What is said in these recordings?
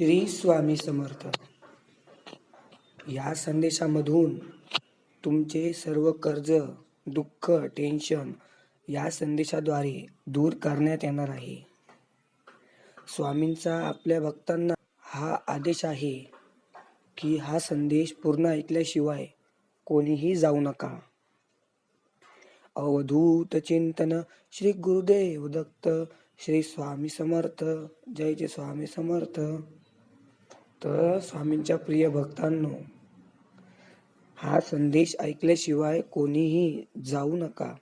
श्री स्वामी समर्थ. या संदेशामधून तुमचे सर्व कर्ज दुःख टेन्शन या संदेशाद्वारे दूर करण्यात येणार आहे. स्वामींचा आपल्या भक्तांना हा आदेश आहे की हा संदेश पूर्ण ऐकल्याशिवाय कोणीही जाऊ नका. अवधूत चिंतन श्री गुरुदेव दत्त श्री स्वामी समर्थ. जय जय स्वामी समर्थ. तर स्वामींच्या प्रिय भक्तांनो हा संदेश ऐकल्याशिवाय कोणीही जाऊ नका.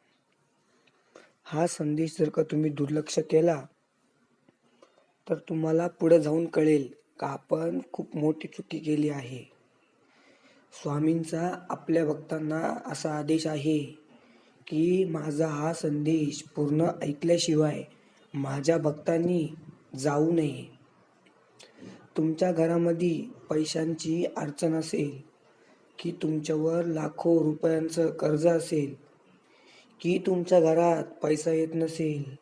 हा संदेश जर का तुम्ही दुर्लक्ष केला तर तुम्हाला पुढे जाऊन कळेल का आपण खूप मोठी चुकी केली आहे. स्वामींचा आपल्या भक्तांना असा आदेश आहे की माझा हा संदेश पूर्ण ऐकल्याशिवाय माझ्या भक्तांनी जाऊ नये. तुमच्या घरामध्ये पैशांची अडचण असेल की तुमच्यावर लाखो रुपयांचं कर्ज असेल की तुमच्या घरात पैसा येत नसेल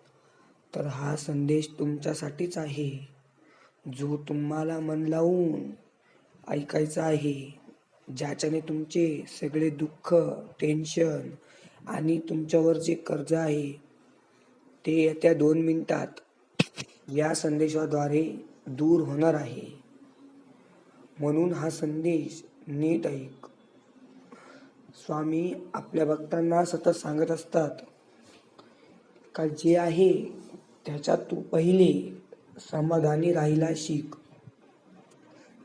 तर हा संदेश तुमच्यासाठीच आहे. जो तुम्हाला मन लावून ऐकायचा आहे ज्याच्याने तुमचे सगळे दुःख टेन्शन आणि तुमच्यावर जे कर्ज आहे ते येत्या दोन मिनिटात या संदेशाद्वारे दूर होणार आहे. म्हणून हा संदेश नीट ऐक. स्वामी आपल्या भक्तांना सतत सांगत असतात का जे आहे त्याच्यात तू पहिले समाधानी राहायला शिक.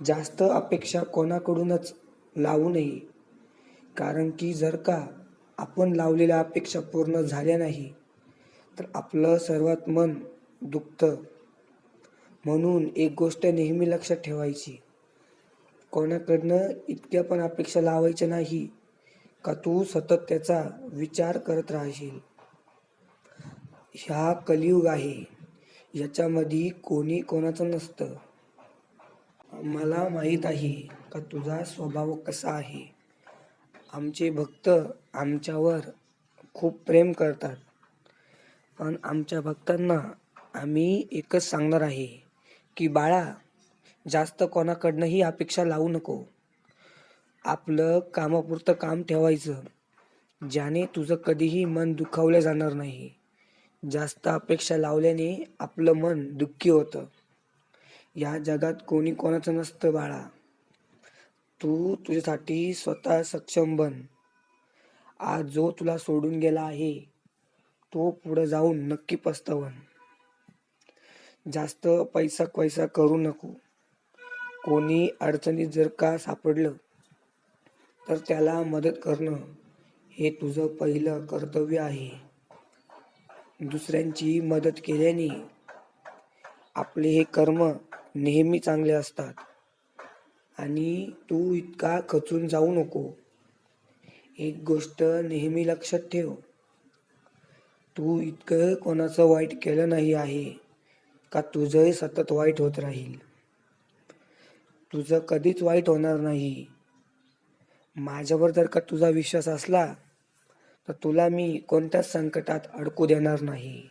जास्त अपेक्षा कोणाकडूनच लावू नये. कारण की जर का आपण लावलेल्या अपेक्षा पूर्ण झाल्या नाही तर आपलं सर्वात मन दुखतं. म्हणून एक गोष्ट नेहमी लक्षात ठेवायची. कोणाकडनं इतक्या पण अपेक्षा लावायच्या नाही का तू सतत त्याचा विचार करत राहशील? ह्या कलियुग आहे. याच्यामध्ये कोणी कोणाचं नसतं. मला माहीत आहे का तुझा स्वभाव कसा आहे? आमचे भक्त आमच्यावर खूप प्रेम करतात. पण आमच्या भक्तांना आम्ही एकच सांगणार आहे. की बाळा जास्त कोणाकडनंही अपेक्षा लावू नको. आपलं कामापुरतं काम ठेवायचं ज्याने तुझं कधीही मन दुखावलं जाणार नाही. जास्त अपेक्षा लावल्याने आपलं मन दुःखी होतं. या जगात कोणी कोणाचं नसतं बाळा. तू तुझ्यासाठी स्वतः सक्षम बन. आज जो तुला सोडून गेला आहे तो पुढं जाऊन नक्की पस्तवन. जास्त पैसा पैसा करू नको. कोणी अडचणीत जर का सापडलं तर त्याला मदत करणं हे तुझं पहिलं कर्तव्य आहे. दुसऱ्यांची मदत केल्याने आपले हे कर्म नेहमी चांगले असतात. आणि तू इतका खचून जाऊ नको. एक गोष्ट नेहमी लक्षात ठेव. तू इतकं कोणाचं वाईट केलं नाही आहे. का तुझंही सतत वाईट होत राहील? तुझं कधीच वाईट होणार नाही. माझ्यावर जर का तुझा विश्वास असला तर तुला मी कोणत्याच संकटात अडकू देणार नाही.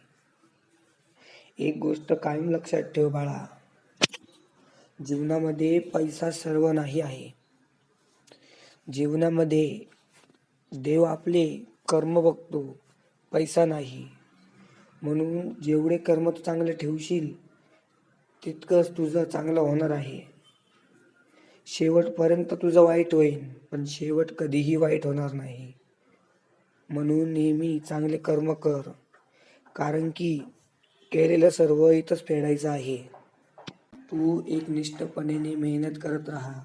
एक गोष्ट कायम लक्षात ठेव बाळा. जीवनामध्ये पैसा सर्व नाही आहे. जीवनामध्ये देव आपले कर्म बघतो पैसा नाही. म्हणून जेवढे कर्म तू चांगले ठेवशील तितकंच तुझं चांगलं होणार आहे. शेवटपर्यंत तुझं वाईट होईल पण शेवट कधीही वाईट होणार नाही. म्हणून नेहमी चांगले कर्म कर कारण की केलेलं सर्व इथंच फेडायचं आहे. तू एक निष्ठपणे मेहनत करत राहा.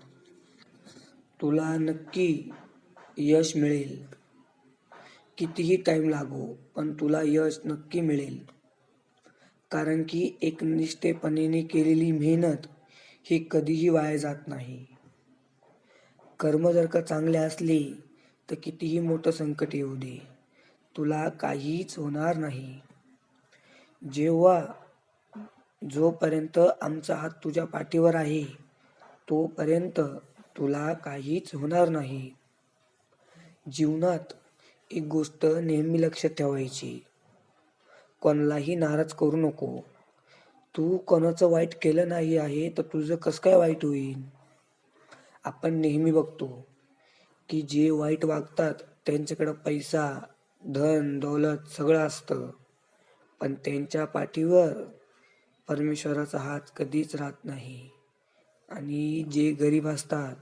तुला नक्की यश मिळेल. कितीही टाईम लागो पण तुला यश नक्की मिळेल. कारण की एक निष्ठेपणे केलेली मेहनत ही कधीही वाया जात नाही. कर्म जर का चांगले असले तर कितीही मोठं संकट येऊ दे. तुला काहीच होणार नाही. जेव्हा जोपर्यंत आमचा हात तुझ्या पाठीवर आहे तोपर्यंत तुला काहीच होणार नाही. जीवनात एक गोष्ट नेहमी लक्षात ठेवायची. कोणालाही नाराज करू नको. तू कोणाचं वाईट केलं नाही आहे तर तुझं कसं काय वाईट होईल? आपण नेहमी बघतो की जे वाईट वागतात त्यांच्याकडं पैसा धन दौलत सगळं असतं. पण त्यांच्या पाठीवर परमेश्वराचा हात कधीच राहत नाही. आणि जे गरीब असतात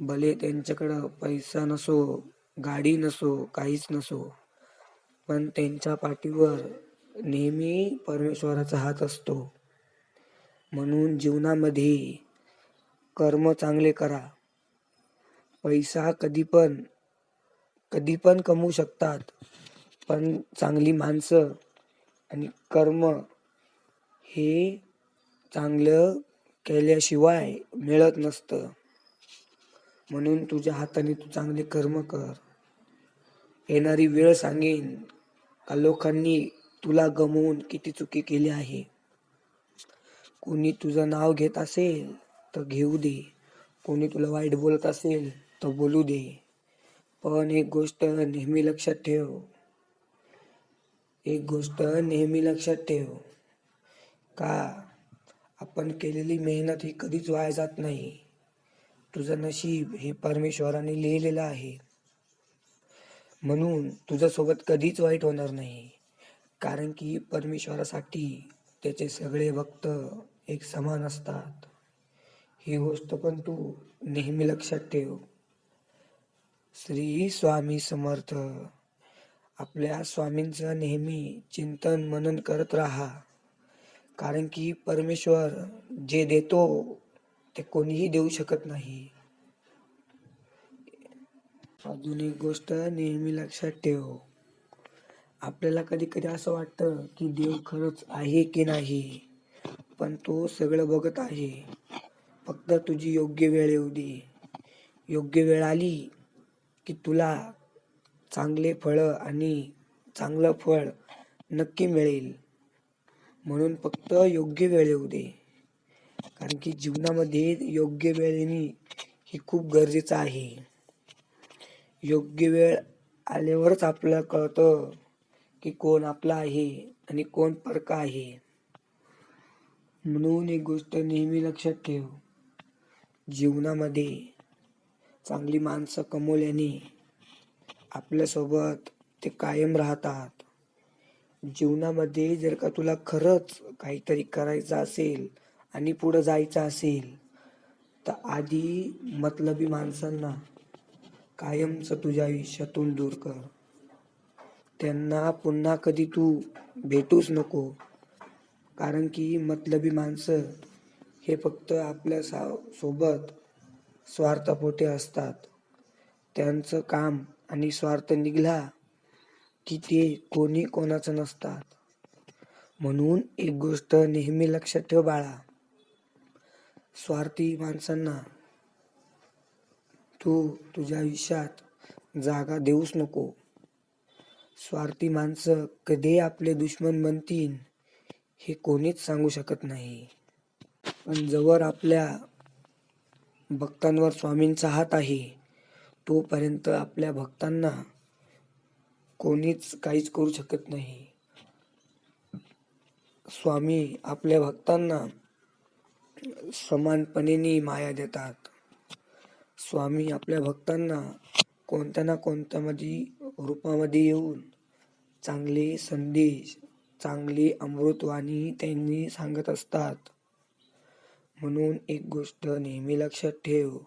भले त्यांच्याकडं पैसा नसो गाडी नसो काहीच नसो पण त्यांच्या पाठीवर नेहमी परमेश्वराचा हात असतो. म्हणून जीवनामध्ये कर्म चांगले करा. पैसा कधी पण कधी पण कमवू शकतात पण चांगली माणसं आणि कर्म हे चांगलं केल्याशिवाय मिळत नसतं. म्हणून तुझ्या हाताने तू चांगले कर्म कर. येणारी वेळ सांगेन का लोकांनी तुला गमवून किती चुकी केली आहे? कोणी तुझं नाव घेत असेल तर घेऊ दे. कोणी तुला वाईट बोलत असेल तर बोलू दे. पण एक गोष्ट नेहमी लक्षात ठेव. एक गोष्ट नेहमी लक्षात ठेव. का आपण केलेली मेहनत ही कधीच वाया जात नाही. तुझं नशीब हे परमेश्वराने लिहिलेलं आहे. म्हणून तुझ्यासोबत कधीच वाईट होणार नाही. कारण की परमेश्वरासाठी त्याचे सगळे भक्त एक समान असतात. ही गोष्ट पण तू नेहमी लक्षात ठेव. श्री स्वामी समर्थ आपल्या स्वामींचं नेहमी चिंतन मनन करत राहा. कारण की परमेश्वर जे देतो ते कोणीही देऊ शकत नाही. अजून एक गोष्ट नेहमी लक्षात ठेव. आपल्याला कधी कधी असं वाटतं की देव खरंच आहे की नाही पण तो सगळं बघत आहे. फक्त तुझी योग्य वेळ येऊ दे. योग्य वेळ आली की तुला चांगले फळं आणि चांगलं फळ नक्की मिळेल. म्हणून फक्त योग्य वेळ येऊ दे. कारण की जीवनामध्ये योग्य वेळ येणे हे खूप गरजेचं आहे. योग्य वेळ आल्यावरच आपल्याला कळतं की कोण आपला आहे आणि कोण परका आहे. म्हणून एक गोष्ट नेहमी लक्षात ठेव. जीवनामध्ये चांगली माणसं कमवल्याने आपल्यासोबत ते कायम राहतात. जीवनामध्ये जर का तुला खरंच काहीतरी करायचं असेल आणि पुढं जायचं असेल तर आधी मतलबी माणसांना कायमचं तुझ्या आयुष्यातून दूर कर. त्यांना पुन्हा कधी तू भेटूच नको. कारण की मतलबी माणसं हे फक्त आपल्या सा सोबत स्वार्थापोटे असतात. त्यांचं काम आणि स्वार्थ निघला की ते कोणी कोणाचं नसतात. म्हणून एक गोष्ट नेहमी लक्षात ठेव बाळा. स्वार्थी माणसांना तू तुझ्या आयुष्यात जागा देऊच नको. स्वार्थी माणसं कधी आपले दुश्मन बनतील हे कोणीच सांगू शकत नाही. पण जवळ आपल्या भक्तांवर स्वामींचा हात आहे तोपर्यंत आपल्या भक्तांना कोणीच काहीच करू शकत नाही. स्वामी आपल्या भक्तांना समानपणेने माया देतात. स्वामी आपल्या भक्तांना कोणत्या ना कोणत्यामध्ये रूपामध्ये येऊन चांगले संदेश चांगली अमृतवाणी त्यांनी सांगत असतात. म्हणून एक गोष्ट नेहमी लक्षात ठेव.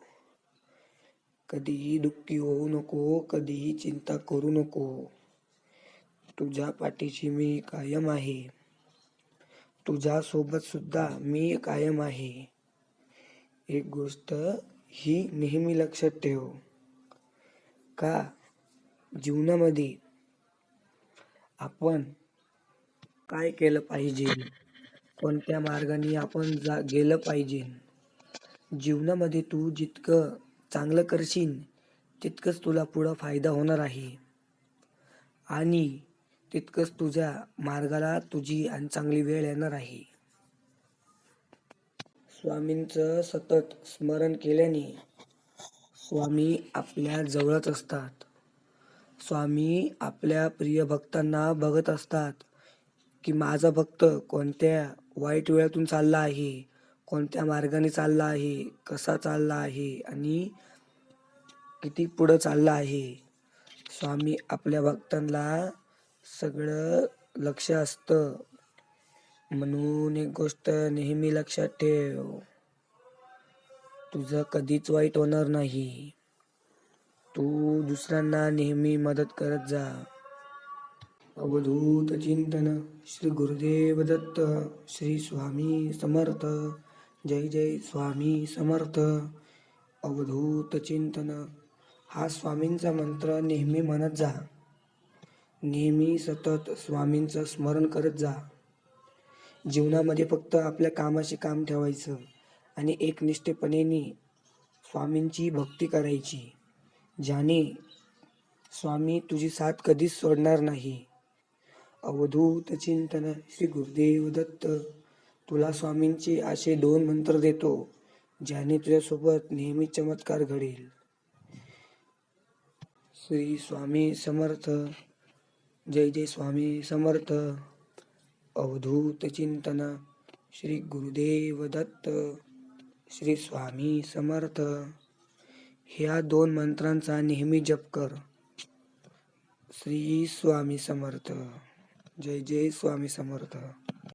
कधीही दुःखी होऊ नको कधीही चिंता करू नको. तुझ्या पाठीशी मी कायम आहे. तुझ्यासोबतसुद्धा सुद्धा मी कायम आहे. एक गोष्ट ही नेहमी लक्षात ठेव. का जीवनामध्ये आपण काय केलं पाहिजे? कोणत्या मार्गाने आपण जा गेलं पाहिजे. जीवनामध्ये तू जितकं चांगलं करशील तितकंच तुला पुढं फायदा होणार आहे. आणि तितकंच तुझ्या मार्गाला तुझी आणि चांगली वेळ येणार आहे. स्वामींचं सतत स्मरण केल्याने स्वामी आपल्या जवळच असतात. स्वामी आपल्या प्रिय भक्तांना बघत असतात की माझा भक्त कोणत्या वाईट वेळातून चालला आहे कोणत्या मार्गाने चालला आहे कसा चालला आहे आणि किती पुढं चालला आहे. स्वामी आपल्या भक्तांना सगळं लक्ष असतं. म्हणून एक गोष्ट नेहमी लक्षात ठेव. तुझं कधीच वाईट होणार नाही. तू दुसऱ्यांना नेहमी मदत करत जा. अवधूत चिंतन श्री गुरुदेव दत्त श्री स्वामी समर्थ जय जय स्वामी समर्थ. अवधूत चिंतन हा स्वामींचा मंत्र नेहमी म्हणत जा. नेहमी सतत स्वामींचं स्मरण करत जा. जीवनामध्ये फक्त आपल्या कामाशी काम ठेवायचं आणि एकनिष्ठपणेने स्वामींची भक्ती करायची ज्याने स्वामी तुझी साथ कधीच सोडणार नाही. अवधूत चिंतन श्री गुरुदेव दत्त तुला स्वामींचे असे दोन मंत्र देतो ज्याने तुझ्यासोबत नेहमी चमत्कार घडेल. श्री स्वामी समर्थ जय जय स्वामी समर्थ. अवधूत चिंतन श्री गुरुदेव दत्त श्री स्वामी समर्थ. ह्या दोन मंत्रांचा नेहमी जप कर. श्री स्वामी समर्थ. जय जय स्वामी समर्थ.